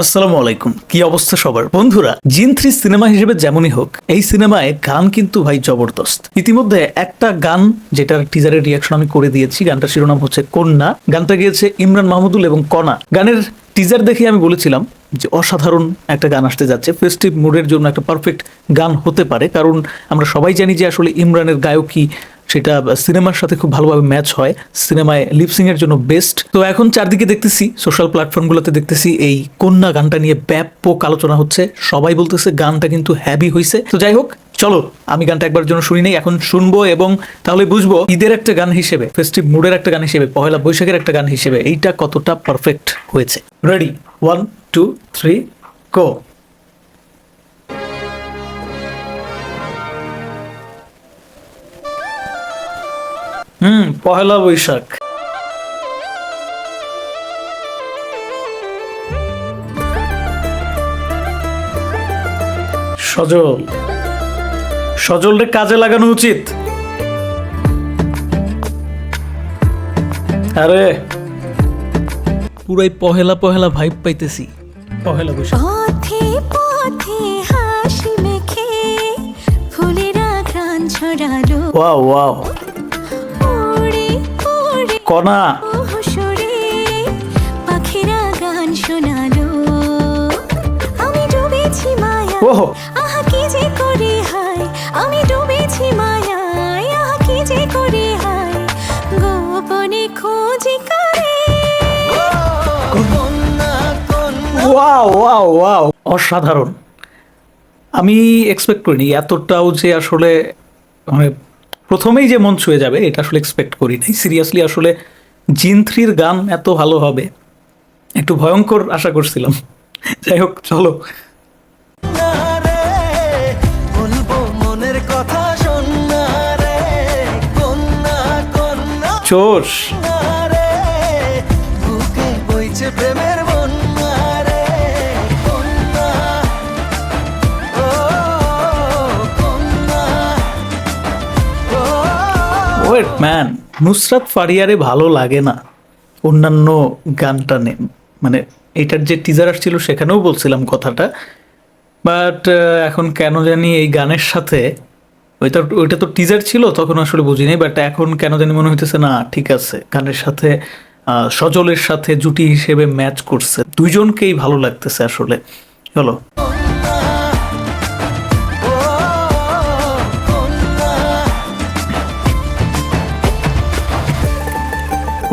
আসসালামু আলাইকুম। কি অবস্থা সবার? বন্ধুরা, জিন থ্রি সিনেমা হিসেবে যেমনই হোক, এই সিনেমায় গান কিন্তু ভাই জবরদস্ত। ইতিমধ্যে একটা গান, যেটার টিজারের রিয়াকশন আমি করে দিয়েছি, গানটার শিরোনাম হচ্ছে কন্যা। গানটা গিয়েছে ইমরান মাহমুদুল এবং কণা। গানের টিজার দেখে আমি বলেছিলাম যে অসাধারণ একটা গান আসতে যাচ্ছে। ফেস্টিভ মুডের জন্য একটা পারফেক্ট গান হতে পারে, কারণ আমরা সবাই জানি যে আসলে ইমরানের গায়কী সেটা সিনেমার সাথে খুব ভালোভাবে ম্যাচ হয়, সিনেমায় লিপসিং এর জন্য বেস্ট তো এখন চারদিকে দেখতেছি সোশ্যাল প্ল্যাটফর্মগুলোতে দেখতেছি, এই কন্যা গানটা নিয়ে ব্যাপক আলোচনা হচ্ছে, সবাই বলতেছে গানটা কিন্তু হ্যাভি হয়েছে তো যাই হোক, চলো, আমি গানটা একবার জন্য শুনি নেই, এখন শুনব এবং তাহলে বুঝব ঈদের একটা গান হিসেবে ফেস্টিভ মুডের একটা গান হিসেবে পয়লা বৈশাখের একটা গান হিসেবে, এইটা কতটা পারফেক্ট হয়েছে। Ready one two three go hmm Pohela Boishakh. Sajal. সজলরে কাজে লাগানো উচিত। আরে। পুরাই পহেলা পহেলা ভাইব পাইতেছি। পহেলা বৈশাখ। পথে পথে হাসি মেখে ফুলেরা ঘ্রাণ ছড়ালো। Wow wow. কণা পাখিরা গান শোনালো। আমি ডুবেছি মায়া আহা কি যে করে আমি ডুবেছি আহা কি যে করে গোপনে খোঁজি করে। Wow wow wow. অসাধারণ। আমি এক্সপেক্ট করিনি এতটাও যে আসলে মানে প্রথমেই যে মন ছুঁয়ে যাবে এটা আসলে এক্সপেক্ট করি নাই। সিরিয়াসলি আসলে জিন থ্রির গান এত ভালো হবে একটু ভয়ঙ্কর আশা করছিলাম। যাই হোক চলো। রে মনের কথা শোন রে কন্যা। কন্যা চোষ প্রেমের ওয়েট ম্যান নুসরাত ফারিয়ারে ভালো লাগে না। অন্যান্য গানটা নে মানে এটার যে টিজার আসছিল সেখানেও বলছিলাম কথাটা। বাট এখন কেন জানি এই গানের সাথে ওইটা ওইটা তো টিজার ছিল, তখন আসলে বুঝিনি বাট এখন কেন জানি মনে হইতেছে, না, ঠিক আছে, গানের সাথে সজলের সাথে জুটি হিসেবে ম্যাচ করছে। দুইজনকেই ভালো লাগতেছে আসলে। চলো।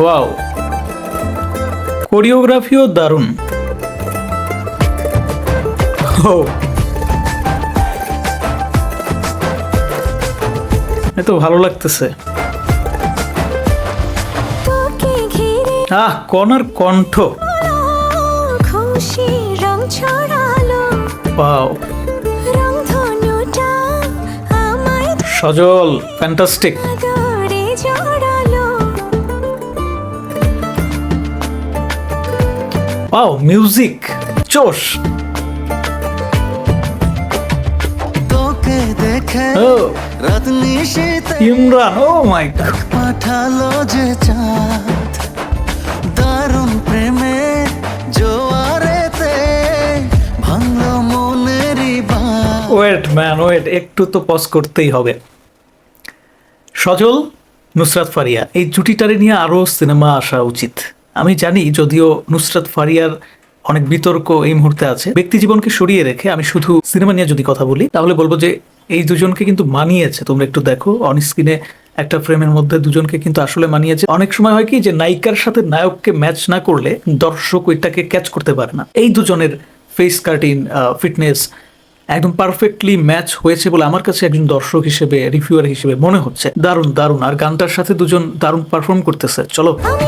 ওয়াও কোরিওগ্রাফিও দারুণ। ও এ তো ভালো লাগতেছে। আহ কনার কণ্ঠ। আমায় সজল ফ্যান্টাস্টিক ওয়াও মিউজিক চোশ তোকে দেখে ও। রাত নিশীতে ইমরান ও মাই গড। পাঠালো যে চাঁদ। দারুণ প্রেমে জোয়ারেতে ভাঙলো মনেরই ওয়েট ম্যান ওয়েট একটু তো পজ করতেই হবে। সজল নুসরাত ফারিয়া এই জুটিটারে নিয়ে আরও সিনেমা আসা উচিত। আমি জানি যদিও নুসরাত ফারিয়ার অনেক বিতর্ক এই মুহূর্তে আছে, ব্যক্তি জীবনকে সরিয়ে রেখে আমি শুধু সিনেমা নিয়ে যদি কথা বলি, তাহলে বলব যে এই দুজনকে কিন্তু মানিয়েছে। তোমরা একটু দেখো অন স্ক্রিনে একটা ফ্রেমের মধ্যে দুজনকে কিন্তু আসলে মানিয়েছে। অনেক সময় হয় কি যে নায়িকার সাথে নায়ককে ম্যাচ না করলে দর্শক ওইটাকে ক্যাচ করতে পারে না। এই দুজনের ফেস কাটিং ফিটনেস একদম পারফেক্টলি ম্যাচ হয়েছে বলে আমার কাছে একজন দর্শক হিসেবে রিভিউয়ার হিসেবে মনে হচ্ছে। দারুণ দারুণ। আর গানটার সাথে দুজন দারুণ পারফর্ম করতেছে। চলো। আমি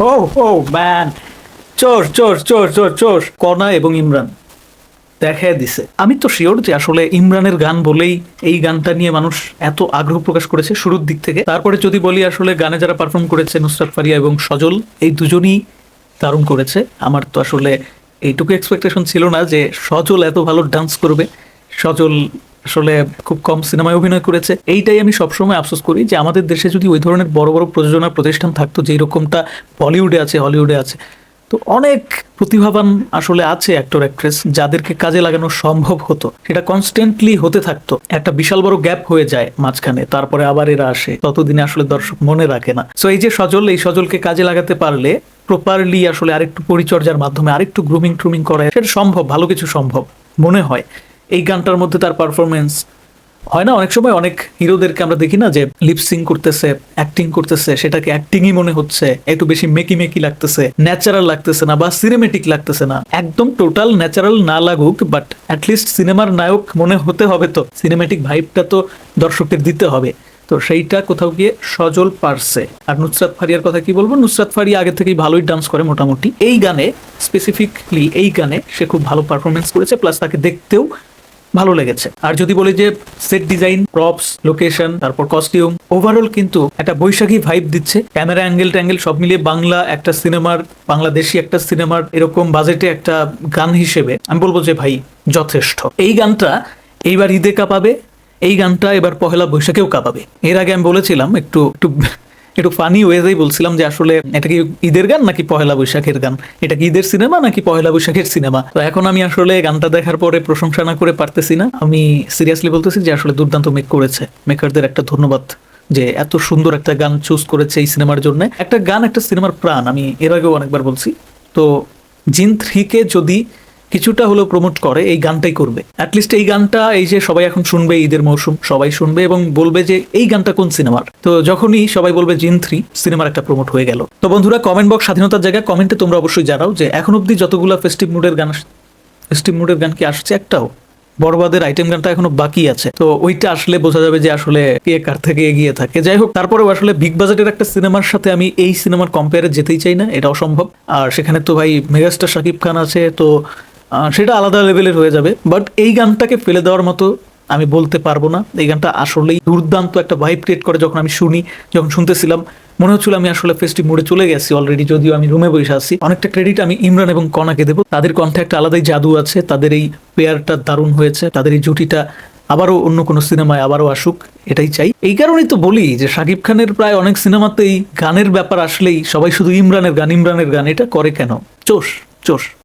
ও ও ম্যান চোর চোর চোর চোর চোর। কনা এবং ইমরান। দেখা দিছে। আমি তো শিওর যে আসলে ইমরানের গান বলেই এই গানটা নিয়ে মানুষ এত আগ্রহ প্রকাশ করেছে শুরুর দিক থেকে। তারপরে যদি বলি আসলে গানে যারা পারফর্ম করেছে নুসরাত ফারিয়া এবং সজল, এই দুজনই দারুণ করেছে। আমার তো আসলে এইটুকু এক্সপেকটেশন ছিল না যে সজল এত ভালো ডান্স করবে। সজল আসলে খুব কম সিনেমায় অভিনয় করেছে। এইটাই আমি সবসময় আফসোস করি যে আমাদের দেশে যদি ওই ধরনের বড় বড় প্রযোজনা প্রতিষ্ঠান থাকতো যে এরকমটা বলিউডে আছে, হলিউডে আছে, তো অনেক প্রতিভাবান আসলে আছে অ্যাক্টর অ্যাক্ট্রেস যাদেরকে কাজে লাগানো সম্ভব হতো। সেটা কনস্ট্যান্টলি হতে থাকতো। একটা বিশাল বড় গ্যাপ হয়ে যায় মাঝখানে, তারপরে আবার এরা আসে। ততদিনে আসলে দর্শক মনে রাখে না। সো এই যে সজল, এই সজলকে কাজে লাগাতে পারলে প্রপারলি আসলে আরেকটু পরিচর্যার মাধ্যমে আরেকটু গ্রুমিং ট্রুমিং করা সেটা সম্ভব, ভালো কিছু সম্ভব মনে হয়। এই গানটার মধ্যে তার পারফরমেন্স হয় না? অনেক সময় অনেক হিরোদেরকে আমরা দেখি না যে লিপসিং করতেছে অ্যাক্টিং করতেছে, সেটাকে অ্যাক্টিংই মনে হচ্ছে, একটু বেশি মেকি মেকি লাগতেছে ন্যাচারাল লাগতেছে না বা সিনেমেটিক লাগতেছে না। একদম টোটাল ন্যাচারাল না লাগুক বাট অ্যাটলিস্ট সিনেমার নায়ক মনে হতে হবে তো। সিনেমেটিক ভাইবটা তো দর্শকদের দিতে হবে। তো সেইটা কোথাও গিয়ে সজল পারছে। আর নুসরাত ফারিয়ার কথা কি বলব? নুসরাত ফারিয়া আগে থেকেই ভালোই ডান্স করে মোটামুটি। এই গানে স্পেসিফিকলি এই গানে সে খুব ভালো পারফরমেন্স করেছে প্লাস তাকে দেখতেও ভালো লেগেছে। আর যদি বলি যে সেট ডিজাইন প্রপস লোকেশন তারপর কস্টিউম ওভারঅল কিন্তু একটা বৈশাখী ভাইব দিচ্ছে। ক্যামেরা অ্যাঙ্গেল ট্যাঙ্গেল সব মিলিয়ে বাংলা একটা সিনেমার বাংলাদেশি একটা সিনেমার এরকম বাজেটে একটা গান হিসেবে আমি বলব যে ভাই যথেষ্ট। এই গানটা এইবার ঈদে কাঁপাবে, এই গানটা এবার পহেলা বৈশাখেও কাঁপাবে। এর আগে আমি বলেছিলাম একটু একটু একটু ফানি ওয়েতেই বলছিলাম যে আসলে এটা কি ঈদের গান নাকি পহেলা বৈশাখের গান? এটা কি ঈদের সিনেমা নাকি পহেলা বৈশাখের সিনেমা তো এখন আমি আসলে গানটা দেখার পরে প্রশংসা না করে পারতেছি না। আমি সিরিয়াসলি বলতেছি যে আসলে দুর্দান্ত মেক করেছে। মেকারদের একটা ধন্যবাদ যে এত সুন্দর একটা গান চুজ করেছে এই সিনেমার জন্য। একটা গান, একটা সিনেমার প্রাণ, আমি এর আগেও অনেকবার বলছি। তো জিন থ্রিকে যদি কিছুটা হলেও প্রমোট করে, এই গানটাই করবে। অ্যাটলিস্ট এই গানটা, এই যে সবাই এখন শুনবে ঈদের মৌসুম, সবাই শুনবে এবং বলবে যে এই গানটা কোন সিনেমার? তো যখনই সবাই বলবে জিন থ্রি, সিনেমার একটা প্রমোট হয়ে গেল। তো বন্ধুরা কমেন্ট বক্স স্বাধীনতার জায়গায় কমেন্টে তোমরা অবশ্যই জানাও যে এখন অব্দি যতগুলো ফেস্টিভ মুডের গান ফেস্টিভ মুডের গান কি আসছে? একটাও। বড়বাদের আইটেম গানটা এখনও বাকি আছে। তো ওইটা আসলে বোঝা যাবে যে আসলে কে কার থেকে এগিয়ে থাকে। যাই হোক, তারপরেও আসলে বিগ বাজেটের একটা সিনেমার সাথে আমি এই সিনেমার কম্পেয়ারে যেতেই চাই না এটা অসম্ভব আর সেখানে তো ভাই মেগাস্টার শাকিব খান আছে, তো সেটা আলাদা লেভেলের হয়ে যাবে। বাট এই গানটাকে ফেলে দেওয়ার মতো আমি বলতে পারব না। এই গানটা আসলেই দুর্দান্ত একটা ভাইব ক্রিয়েট করে যখন আমি শুনি, যখন শুনতেছিলাম। মনে হচ্ছিল আমি আসলে ফেস্টিভ মোডে চলে গেছি অলরেডি যদিও আমি রুমে বসে আছি। অনেকটা ক্রেডিট আমি ইমরান এবং কনাকে দেবো। তাদের কণ্ঠে একটা আলাদাই জাদু আছে, তাদের এই পেয়ারটা দারুণ হয়েছে, তাদের এই জুটিটা আবারও অন্য কোনো সিনেমায় আবারও আসুক, এটাই চাই। এই কারণেই তো বলি যে শাকিব খানের প্রায় অনেক সিনেমাতেই গানের ব্যাপার আসলেই সবাই শুধু ইমরানের গান ইমরানের গান, এটা করে কেন? চোষ চোষ।